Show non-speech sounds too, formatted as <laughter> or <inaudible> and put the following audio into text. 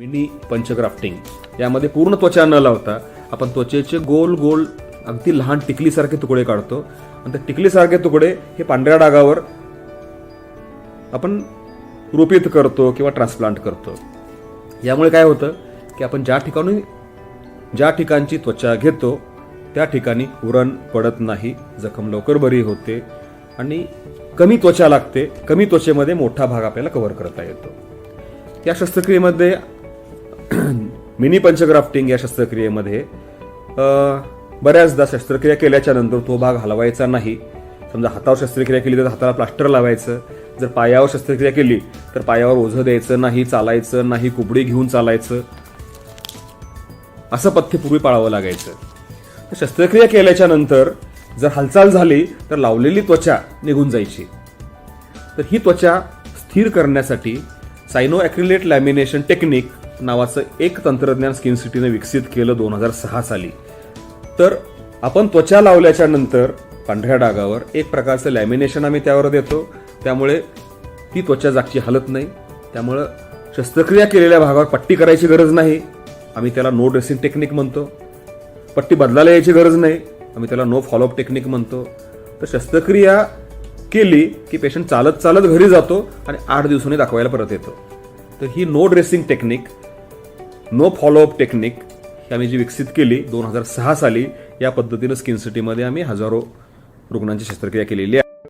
Mini पंचग्राफ्टिंग यामध्ये पूर्ण त्वचा न लावता आपण त्वचेचे गोल गोल अगदी लहान टिकलीसारखे तुकडे काढतो. आणि त्या टिकलीसारखे तुकडे हे पांढऱ्या डागावर आपण रोपित करतो किंवा ट्रान्सप्लांट करतो. यामुळे काय होतं की आपण ज्या ठिकाणी ज्या ठिकाणची त्वचा घेतो त्या ठिकाणी उरण पडत नाही जखम लवकर बरी होते आणि कमी त्वचा लागते कमी त्वचेमध्ये मोठा भाग आपल्याला कव्हर करता येतो. या शस्त्रक्रियेमध्ये <clears throat> मिनी पंचग्राफ्टिंग या शस्त्रक्रियेमध्ये बऱ्याचदा शस्त्रक्रिया केल्याच्यानंतर तो भाग हलवायचा नाही. समजा हातावर शस्त्रक्रिया केली तर हाताला प्लास्टर लावायचं. जर पायावर शस्त्रक्रिया केली तर पायावर ओझं द्यायचं नाही चालायचं नाही कुबडी घेऊन चालायचं. असं पथ्य पूर्वी पाळावं लागायचं. तर शस्त्रक्रिया केल्याच्यानंतर जर हालचाल झाली तर लावलेली त्वचा निघून जायची. तर ही त्वचा स्थिर करण्यासाठी सायनो ॲक्रिलेट लॅमिनेशन टेक्निक नावाचं एक तंत्रज्ञान स्किन सिटीने विकसित केलं दोन हजार सहा साली. तर आपण त्वचा लावल्याच्या नंतर पांढऱ्या डागावर एक प्रकारचं लॅमिनेशन आम्ही त्यावर देतो. त्यामुळे ती त्वचा जागची हलत नाही. त्यामुळं शस्त्रक्रिया केलेल्या भागावर पट्टी करायची गरज नाही. आम्ही त्याला नो ड्रेसिंग टेक्निक म्हणतो. पट्टी बदलायला यायची गरज नाही. आम्ही त्याला नो फॉलोअप टेक्निक म्हणतो. तर शस्त्रक्रिया केली की पेशंट चालत चालत घरी जातो आणि आठ दिवसांनी दाखवायला परत येतो. तर ही no dressing technique no followup technique ही आम्ही जी विकसित केली दोन हजार सहा साली या पद्धतीनं स्किन सिटीमध्ये आम्ही हजारो रुग्णांची शस्त्रक्रिया केलेली